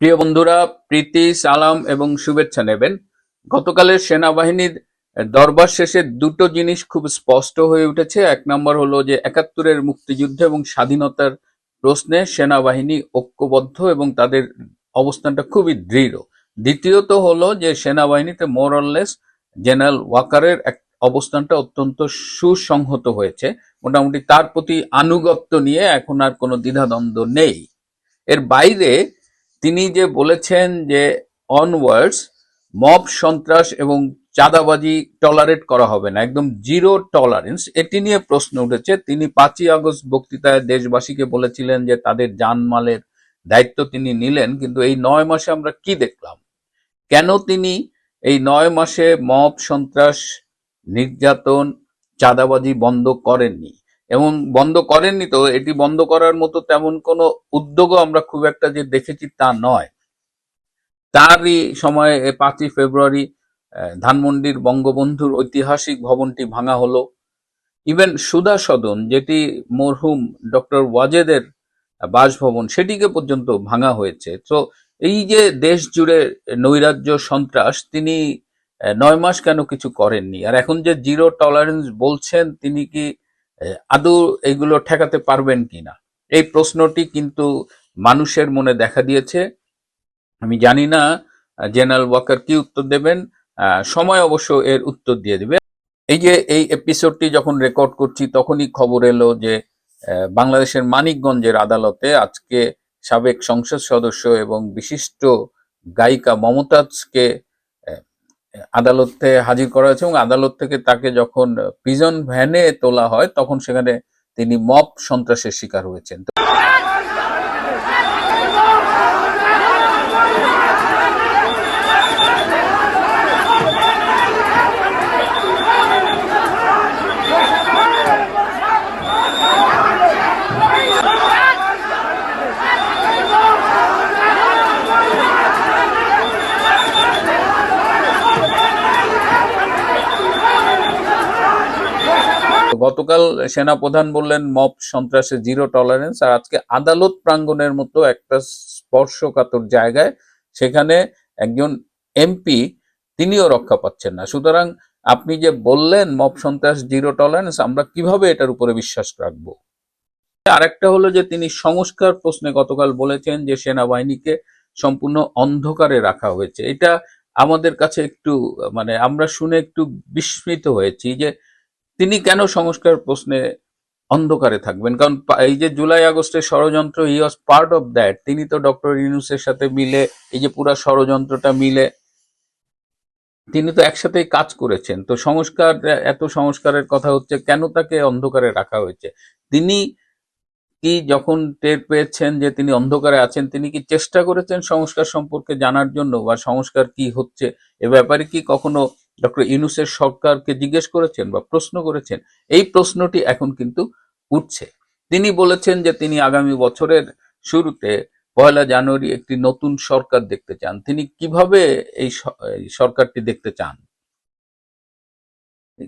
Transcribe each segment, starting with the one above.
প্রিয় বন্ধুরা, প্রীতি, সালাম এবং শুভেচ্ছা নেবেন। গতকালের সেনাবাহিনীর দরবার শেষে দুটো জিনিস খুব স্পষ্ট হয়ে উঠেছে। এক নম্বর হলো যে, একাত্তরের মুক্তিযুদ্ধ এবং স্বাধীনতার প্রশ্নে সেনাবাহিনী ঐক্যবদ্ধ এবং তাদের অবস্থানটা খুবই দৃঢ়। দ্বিতীয়ত হলো যে, সেনাবাহিনীতে মোরললেস জেনারেল ওয়াকারের এক অবস্থানটা অত্যন্ত সুসংহত হয়েছে। মোটামুটি তার প্রতি আনুগত্য নিয়ে এখন আর কোনো দ্বিধাদ্বন্দ্ব নেই। এর বাইরে তিনি যে বলেছেন যে অনওয়ার্ডস মব সন্ত্রাস এবং চাঁদাবাজি টলারেট করা হবে না, একদম জিরো টলারেন্স এটি নিয়ে প্রশ্ন উঠেছে। তিনি পাঁচই আগস্ট বক্তৃতায় দেশবাসীকে বলেছিলেন যে তাদের জানমালের দায়িত্ব তিনি নিলেন, কিন্তু এই নয় মাসে আমরা কি দেখলাম? কেন তিনি এই নয় মাসে মব সন্ত্রাস, নির্যাতন, চাঁদাবাজি বন্ধ করেননি? এবং বন্ধ করেননি তো, এটি বন্ধ করার মতো তেমন কোনো উদ্যোগও আমরা খুব একটা যে দেখেছি তা নয়। তারই সময়ে পাঁচই ফেব্রুয়ারি ধানমন্ডির বঙ্গবন্ধুর ঐতিহাসিক ভবনটি ভাঙা হলো। ইভেন সুধা সদন যেটি মরহুম ডক্টর ওয়াজেদের বাসভবন, সেটিকে পর্যন্ত ভাঙা হয়েছে। তো এই যে দেশ জুড়ে নৈরাজ্য সন্ত্রাস, তিনি নয় মাস কেন কিছু করেননি? আর এখন যে জিরো টলারেন্স বলছেন, তিনি কি আদৌ এগুলো ঠেকাতে পারবেন কিনা? এই প্রশ্নটি কিন্তু মানুষের মনে দেখা দিয়েছে। আমি জানি না, জেনারেল ওয়াকার কি উত্তর দেবেন সময় অবশ্য এর উত্তর দিয়ে দেবে। এই যে এই এপিসোডটি যখন রেকর্ড করছি, তখনই খবর এলো যে বাংলাদেশের মানিকগঞ্জের আদালতে আজকে সাবেক সংসদ সদস্য এবং বিশিষ্ট গায়িকা মমতাজকে আদালতে হাজির করা হয়েছে এবং আদালত থেকে তাকে যখন প্রিজন ভ্যানে তোলা হয়, তখন সেখানে তিনি মপ সন্ত্রাসের শিকার হয়েছেন। গতকাল সেনাপ্রধান বললেন, মব সন্ত্রাসে জিরো টলারেন্স, আর আজকে আদালত প্রাঙ্গণের মতো একটা স্পর্শকাতর জায়গায় সেখানে একজন এমপি, তিনিও রক্ষা পাচ্ছেন না। সুতরাং আপনি যে বললেন মব সন্ত্রাস জিরো টলারেন্স, আমরা কীভাবে এটার উপরে বিশ্বাস রাখব? আরেকটা হলো যে তিনি সংস্কার প্রশ্নে গতকাল বলেছেন যে সেনাবাহিনীকে সম্পূর্ণ অন্ধকারে রাখা হয়েছে। এটা আমাদের কাছে একটু মানে আমরা শুনে একটু বিস্মিত হয়েছি যে তিনি কেন সংস্কার প্রশ্নে অন্ধকারে থাকবেন? কারণ এই যে জুলাই আগস্টের ষড়যন্ত্র he was part of that তিনি তো ডক্টর ইউনুসের সাথে মিলে, এই যে পুরা ষড়যন্ত্রটা মিলে, তিনি তো একসাথেই কাজ করেছেন। তো সংস্কার, এত সংস্কারের কথা হচ্ছে, কেন তাকে অন্ধকারে রাখা হয়েছে? তিনি কি যখন টের পেয়েছেন যে তিনি অন্ধকারে আছেন, তিনি কি চেষ্টা করেছেন সংস্কার সম্পর্কে জানার জন্য, বা সংস্কার কি হচ্ছে? এ ব্যাপারে কি কখনো ডক্টর ইউনুসের সরকারকে জিজ্ঞেস করেছেন বা প্রশ্ন করেছেন, এই প্রশ্নটি এখন কিন্তু উঠছে। তিনি বলেছেন যে তিনি আগামী বছরের শুরুতে পয়লা জানুয়ারি একটি নতুন সরকার দেখতে চান। তিনি কীভাবে এই সরকারটি দেখতে চান?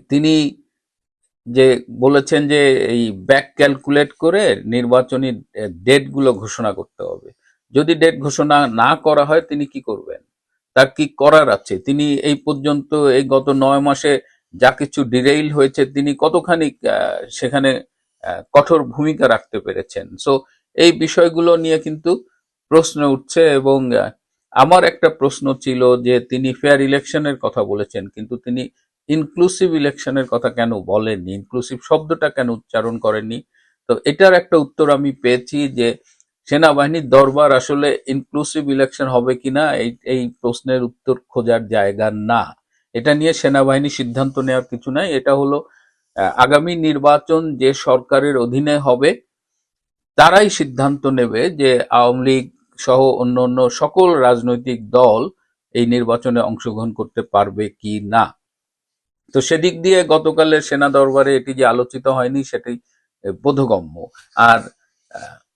তিনি যে বলেছেন যে এই ব্যাক ক্যালকুলেট করে নির্বাচনী ডেটগুলো ঘোষণা করতে হবে। যদি ডেট ঘোষণা না করা হয়, তিনি কি করবেন? তার কি করার আছে? তিনি এই পর্যন্ত, এই গত নয় মাসে যা কিছু ডিরেইল হয়েছে, তিনি কতখানি সেখানে কঠোর ভূমিকা রাখতে পেরেছেন? সো এই বিষয়গুলো নিয়ে কিন্তু প্রশ্ন উঠছে এবং আমার একটা প্রশ্ন ছিল যে তিনি ফেয়ার ইলেকশনের কথা বলেছেন, কিন্তু তিনি ইনক্লুসিভ ইলেকশনের কথা কেন বলেননি? ইনক্লুসিভ শব্দটা কেন উচ্চারণ করেননি? তো এটার একটা উত্তর আমি পেয়েছি যে সেনাবাহিনীর দরবার আসলে ইনক্লুসিভ ইলেকশন হবে কিনা, এই এই প্রশ্নের উত্তর খোঁজার জায়গা না। এটা নিয়ে সেনাবাহিনী সিদ্ধান্ত নেওয়ার কিছু নাই। এটা হলো আগামী নির্বাচন যে সরকারের অধীনে হবে, তারাই সিদ্ধান্ত নেবে যে আওয়ামী লীগ সহ অন্য অন্য সকল রাজনৈতিক দল এই নির্বাচনে অংশগ্রহণ করতে পারবে কি না। তো সেদিক দিয়ে গতকালের সেনা দরবারে এটি যে আলোচিত হয়নি, সেটি বোধগম্য। আর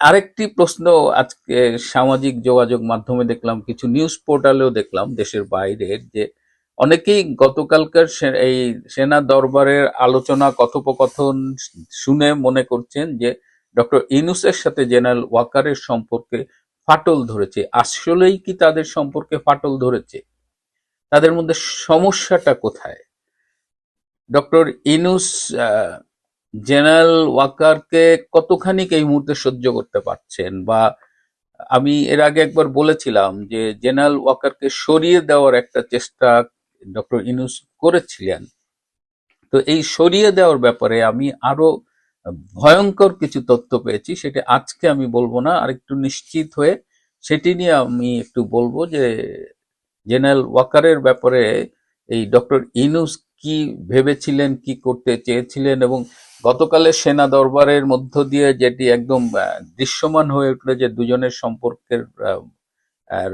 আরেকটি প্রশ্ন আজকে সামাজিক যোগাযোগ মাধ্যমে দেখলাম, কিছু নিউজ পোর্টালেও দেখলাম দেশের বাইরের যে অনেকেই গতকালকার এই সেনা দরবারের আলোচনা, কথোপকথন শুনে মনে করছেন যে ডক্টর ইনুসের সাথে জেনারেল ওয়াকারের সম্পর্কে ফাটল ধরেছে। আসলেই কি তাদের সম্পর্কে ফাটল ধরেছে? তাদের মধ্যে সমস্যাটা কোথায়? ডক্টর ইনুস জেনারেল ওয়াকারকে কতখানি এই মুহূর্তে সহ্য করতে পারছেন? বা আমি এর আগে একবার বলেছিলাম যে জেনারেল ওয়াকারকে সরিয়ে দেওয়ার একটা চেষ্টা ডক্টর ইনুস করেছিলেন। তো এই সরিয়ে দেওয়ার ব্যাপারে আমি আরও ভয়ঙ্কর কিছু তথ্য পেয়েছি, সেটা আজকে আমি বলব না আর একটু নিশ্চিত হয়ে সেটি নিয়ে আমি একটু বলব যে জেনারেল ওয়াকারের ব্যাপারে এই ডক্টর ইনুস কি ভেবেছিলেন, কি করতে চেয়েছিলেন এবং গতকালের সেনা দরবারের মধ্য দিয়ে যেটি একদম দৃশ্যমান হয়ে উঠল যে দুজনের সম্পর্কের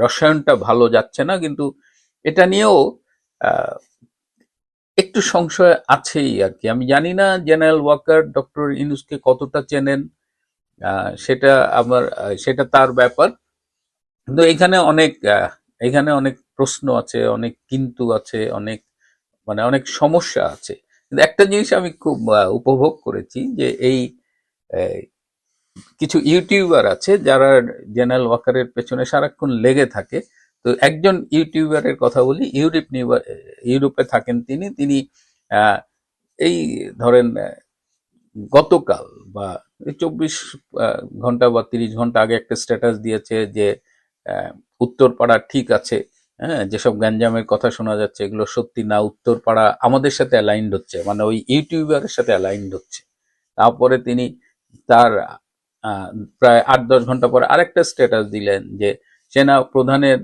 রসায়নটা ভালো যাচ্ছে না, কিন্তু এটা নিয়েও একটু সংশয় আছেই আর কি। আমি জানি না জেনারেল ওয়াকার ডক্টর ইনুসকে কতটা চেনেন সেটা আমার সেটা তার ব্যাপার। কিন্তু এখানে অনেক এখানে অনেক প্রশ্ন আছে, অনেক কিন্তু আছে, অনেক মানে অনেক সমস্যা আছে। কিন্তু একটা জিনিস আমি খুব উপভোগ করেছি যে এই কিছু ইউটিউবার আছে যারা জেনারেল ওয়াকারের পেছনে সারাক্ষণ লেগে থাকে। তো একজন ইউটিউবারের কথা বলি, ইউরোপ ইউরোপে থাকেন তিনি। তিনি এই ধরেন গতকাল বা চব্বিশ ঘণ্টা বা তিরিশ ঘণ্টা আগে একটা স্ট্যাটাস দিয়েছে যে উত্তরপাড়া ঠিক আছে। হ্যাঁ যেসব গ্যাঞ্জামের কথা শোনা যাচ্ছে, এগুলো সত্যি না উত্তরপাড়া আমাদের সাথে অ্যালাইন্ড হচ্ছে মানে ওই ইউটিউবারের সাথে অ্যালাইন্ড হচ্ছে। তারপরে তিনি তার প্রায় আট, দশ ঘণ্টা পরে আরেকটা স্ট্যাটাস দিলেন যে সেনা প্রধানের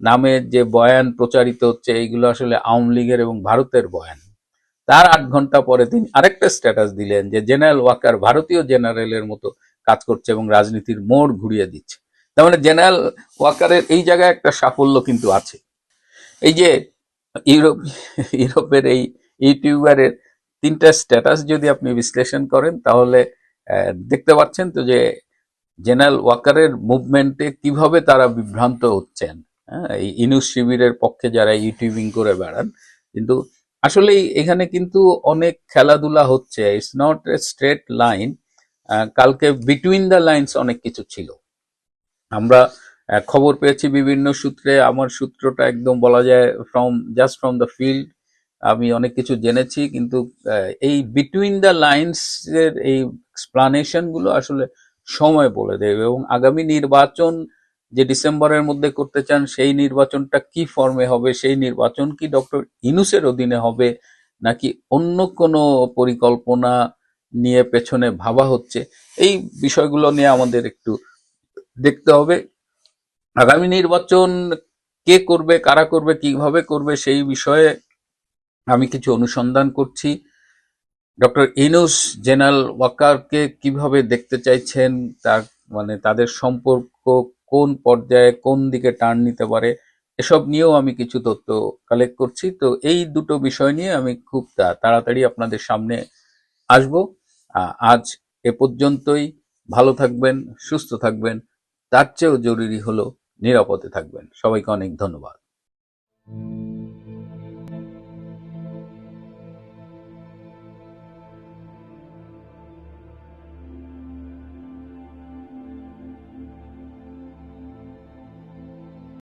নামে যে বয়ান প্রচারিত হচ্ছে এইগুলো আসলে আওয়ামী লীগের এবং ভারতের বয়ান। তার আট ঘণ্টা পরে তিনি আরেকটা স্ট্যাটাস দিলেন যে জেনারেল ওয়াকার ভারতীয় জেনারেলের মতো কাজ করছে এবং রাজনীতির মোড় ঘুরিয়ে দিচ্ছে। তার মানে জেনারেল ওয়াকারের এই জায়গায় একটা সাফল্য কিন্তু আছে। এই যে ইউরোপ, ইউরোপের এই ইউটিউবারের তিনটা স্ট্যাটাস যদি আপনি বিশ্লেষণ করেন, তাহলে দেখতে পাচ্ছেন তো যে জেনারেল ওয়াকারের মুভমেন্টে কীভাবে তারা বিভ্রান্ত হচ্ছেন। হ্যাঁ এই ইনুস শিবিরের পক্ষে যারা ইউটিউবিং করে বেড়ান, কিন্তু আসলে এখানে কিন্তু অনেক খেলাধুলা হচ্ছে। It's not a straight line কালকে বিটুইন দ্য লাইন্স অনেক কিছু ছিল। আমরা খবর পেয়েছি বিভিন্ন সূত্রে। আমার সূত্রটা একদম বলা যায় from just from the field আমি অনেক কিছু জেনেছি, কিন্তু এই বিটুইন দ্য লাইন্স এর এই এক্সপ্লানেশনগুলো আসলে সময় বলে দেবে এবং আগামী নির্বাচন যে ডিসেম্বরের মধ্যে করতে চান, সেই নির্বাচনটা কি ফর্মে হবে, সেই নির্বাচন কি ডক্টর ইনুসের অধীনে হবে, নাকি অন্য কোনো পরিকল্পনা নিয়ে পেছনে ভাবা হচ্ছে, এই বিষয়গুলো নিয়ে আমাদের একটু দেখতে হবে। আগামী নির্বাচন কে করবে, কারা করবে, কীভাবে করবে সেই বিষয়ে আমি কিছু অনুসন্ধান করছি। ডক্টর ইনুস জেনারেল ওয়াকারকে কীভাবে দেখতে চাইছেন তার মানে তাদের সম্পর্ক কোন পর্যায়ে, কোন দিকে টার্ন নিতে পারে, এসব নিয়েও আমি কিছু তথ্য কালেক্ট করছি। তো এই দুটো বিষয় নিয়ে আমি খুব তাড়াতাড়ি আপনাদের সামনে আসব। আজ এ পর্যন্তই। ভালো থাকবেন, সুস্থ থাকবেন। তার চেয়েও জরুরি হলো নিরাপদে থাকবেন। সবাইকে অনেক ধন্যবাদ।